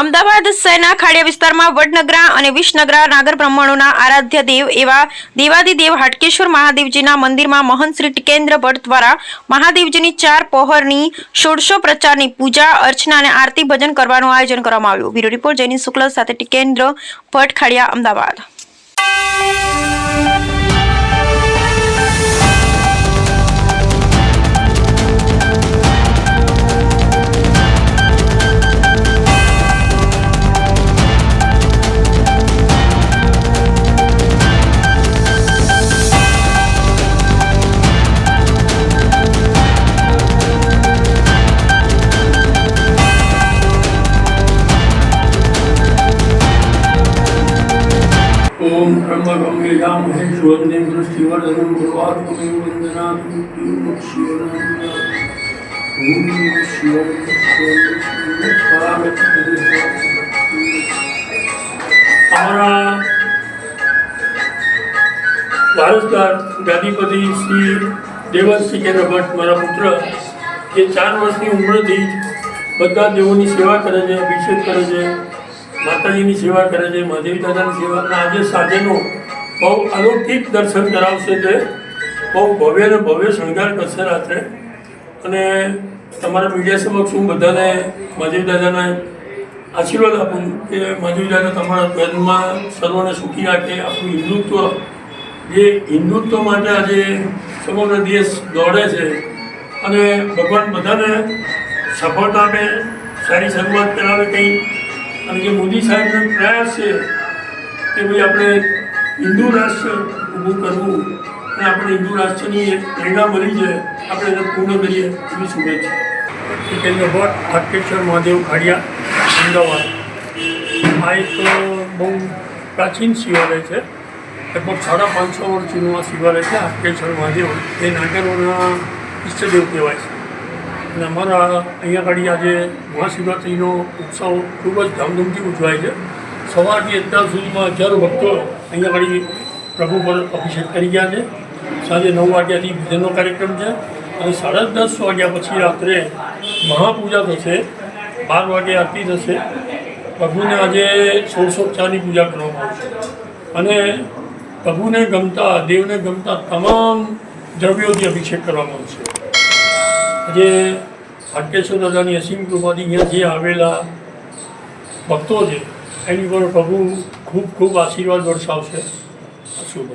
અમદાવાદ શહેરના ખાડિયા વિસ્તારમાં વડનગરા અને વિસનગરા નાગર બ્રાહ્મણોના આરાધ્ય દેવ એવા દેવાદિદેવ હાટકેશ્વર મહાદેવજીના મંદિરમાં મહંત શ્રી ટિકેન્દ્ર ભટ્ટ દ્વારા મહાદેવજીની ચાર પહોરની ષોડશો પ્રચારની પૂજા, અર્ચના અને આરતી ભજન કરવાનું આયોજન કરવામાં આવ્યું. બ્યુરો રિપોર્ટ જૈની શુક્લ સાથે ટિકેન્દ્ર ભટ્ટ ખાડિયા, અમદાવાદ. ગંગેજા મહેશ્વરને દૃષ્ટિવર્ધનમ ગુરુવાર્પમે વંદનામિ શિવનામ ઓમ શિવ અમારા વારસદાર ગાદીપતિ શ્રી દેવસિંહ કેન્દ્ર ભટ્ટ મારા પુત્ર કે ચાર વર્ષની ઉંમરથી બધા દેવોની સેવા કરે છે અભિષેક કરે છે માતાજીની સેવા કરે છે, મહાદેવી દાદાની સેવા આજે સાંજેનો બહુ અલૌકિક દર્શન કરાવશે તે. બહુ ભવ્ય અને ભવ્ય શણગાર કરશે રાત્રે. અને તમારા મીડિયા સમક્ષ હું બધાને મહાદેવી દાદાના આશીર્વાદ આપું કે મહાદેવી દાદા તમારા ધર્મમાં સર્વને સુખી રાખે. આપણું હિન્દુત્વ, જે હિન્દુત્વ માટે આજે સમગ્ર દેશ દોડે છે અને ભગવાન બધાને સફળતા આપે, સારી શરૂઆત કરાવે કંઈ અને જે મોદી સાહેબનો પ્રયાસ છે, કે ભાઈ આપણે હિન્દુ રાષ્ટ્ર ઊભું કરવું અને આપણે હિન્દુ રાષ્ટ્રની એક પ્રેરણા મળી જાય, આપણે એને પૂર્ણ કરીએ એવી શુભેચ્છા. કેન્દ્ર ભટ્ટ, હાટકેશ્વર મહાદેવ ખાડિયા, અમદાવાદ. આ એક બહુ પ્રાચીન શિવાલય છે. લગભગ સાડા પાંચસો વર્ષ જૂનું આ શિવાલય છે, હાટકેશ્વર મહાદેવ. એ નાગરોના ઈષ્ટદેવ કહેવાય છે. અને અમારા અહીંયા આગળ આજે મહાશિવરાત્રિનો ઉત્સવ ખૂબ જ ધામધૂમથી ઉજવાય છે. સવારથી અત્યાર સુધીમાં હજારો ભક્તો અહીંયા આગળ પ્રભુ પર અભિષેક કરી ગયા છે. સાંજે નવ વાગ્યાથી ભજનનો કાર્યક્રમ છે અને સાડા દસ વાગ્યા પછી રાત્રે મહાપૂજા થશે. બાર વાગે આરતી થશે. પ્રભુને આજે સોળસોપચારની પૂજા કરવામાં આવશે અને પ્રભુને ગમતા, દેવને ગમતા તમામ દ્રવ્યોથી અભિષેક કરવામાં આવશે. આજે હાટકેશ્વર દાદાની અસીમ કૃપાથી અહીંયા જે આવેલા ભક્તો છે, એની પર પ્રભુ ખૂબ ખૂબ આશીર્વાદ વરસાવશે શુભ